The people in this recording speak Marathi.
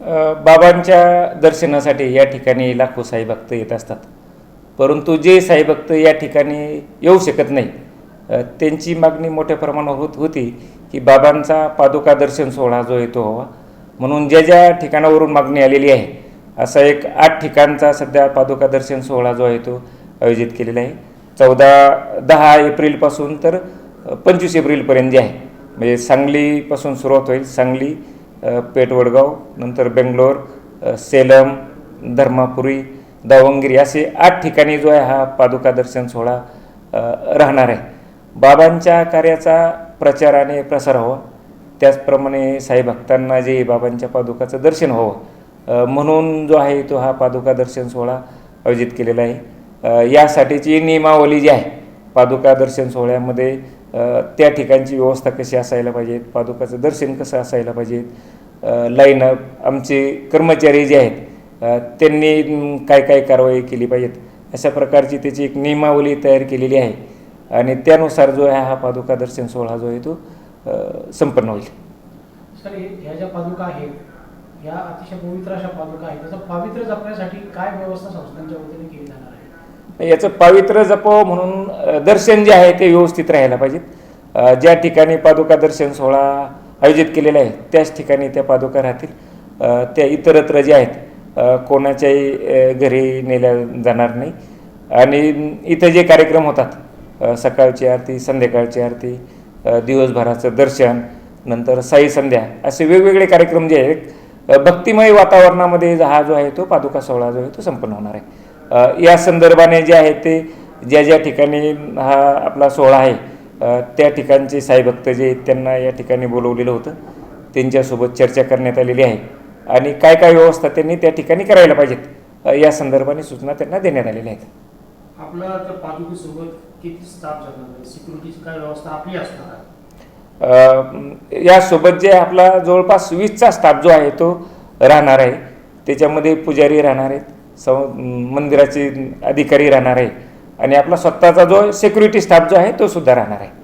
बाबांच्या दर्शनासाठी या ठिकाणी लाखो साई भक्त येत असतात. परंतु जे साई भक्त या ठिकाणी येऊ शकत नाही त्यांची मागणी मोठ्या प्रमाणावर होत होती की बाबांचा पादुका दर्शन सोहळा जो येतो हवा म्हणून ज्या ज्या ठिकाणावरून मागणी आलेली आहे असा एक आठ ठिकाणचा सध्या पादुका दर्शन सोहळा जो आहे तो आयोजित केलेला आहे. चौदा दहा एप्रिलपासून तर पंचवीस एप्रिलपर्यंत जे आहे म्हणजे सांगलीपासून सुरुवात होईल. सांगली पेटवडगाव पेठ वडगाव नंतर बेंगलोर सेलम धर्मापुरी दावंगिरी असे आठ ठिकाणी जो आहे हा पादुका दर्शन सोहळा राहणार आहे. बाबांच्या कार्याचा प्रचार आणि प्रसार व्हावा त्याचप्रमाणे साई भक्तांना जे बाबांच्या पादुकाचं दर्शन व्हावं म्हणून जो आहे तो हा पादुका दर्शन सोहळा आयोजित केलेला आहे. यासाठीची नियमावली जी आहे पादुका दर्शन सोहळ्यामध्ये त्या ठिकाणची व्यवस्था कशी असायला पाहिजेत? पादुकाचं दर्शन कसं असायला पाहिजेत? लाईनअप आमचे कर्मचारी जे आहेत त्यांनी काय काय कारवाई केली पाहिजेत? अशा प्रकारची त्याची एक नियमावली तयार केलेली आहे. आणि त्यानुसार जो आहे हा पादुका दर्शन सोहळा जो आहे तो संपन्न होईल. सर ह्या ज्या पादुका आहेत या अतिशय पवित्र अशा पादुका आहेत त्याचं पावित्र्य जपण्यासाठी काय व्यवस्था संस्थांच्या वतीने केली जाणार आहे? याचं पावित्र्य जपावं म्हणून दर्शन जे आहे ते व्यवस्थित राहायला पाहिजेत. ज्या ठिकाणी पादुका दर्शन सोहळा आयोजित केलेला आहे त्याच ठिकाणी त्या पादुका राहतील. त्या इतरत्र जे आहेत कोणाच्याही घरी नेल्या जाणार नाही. आणि इथं जे कार्यक्रम होतात सकाळची आरती संध्याकाळची आरती दिवसभराचं दर्शन नंतर साई संध्या असे वेगवेगळे कार्यक्रम जे आहेत भक्तिमय वातावरणामध्ये हा जो आहे तो पादुका सोहळा जो आहे तो संपन्न होणार आहे. या संदर्भाने जे आहे ते ज्या ज्या ठिकाणी हा आपला सोहळा आहे त्या ठिकाणचे साईभक्त जे आहेत त्यांना या ठिकाणी बोलवलेलं होतं. त्यांच्यासोबत चर्चा करण्यात आलेली आहे. आणि काय काय व्यवस्था त्यांनी त्या ठिकाणी करायला पाहिजेत या संदर्भाने सूचना त्यांना देण्यात आलेल्या आहेत. यासोबत जे आपला जवळपास वीसचा स्टाफ जो आहे तो राहणार आहे. त्याच्यामध्ये पुजारी राहणार आहेत. सं मंदिराचे अधिकारी राहणार आहे. आणि आपला स्वतःचा जो सिक्युरिटी स्टाफ जो आहे तो सुद्धा राहणार आहे.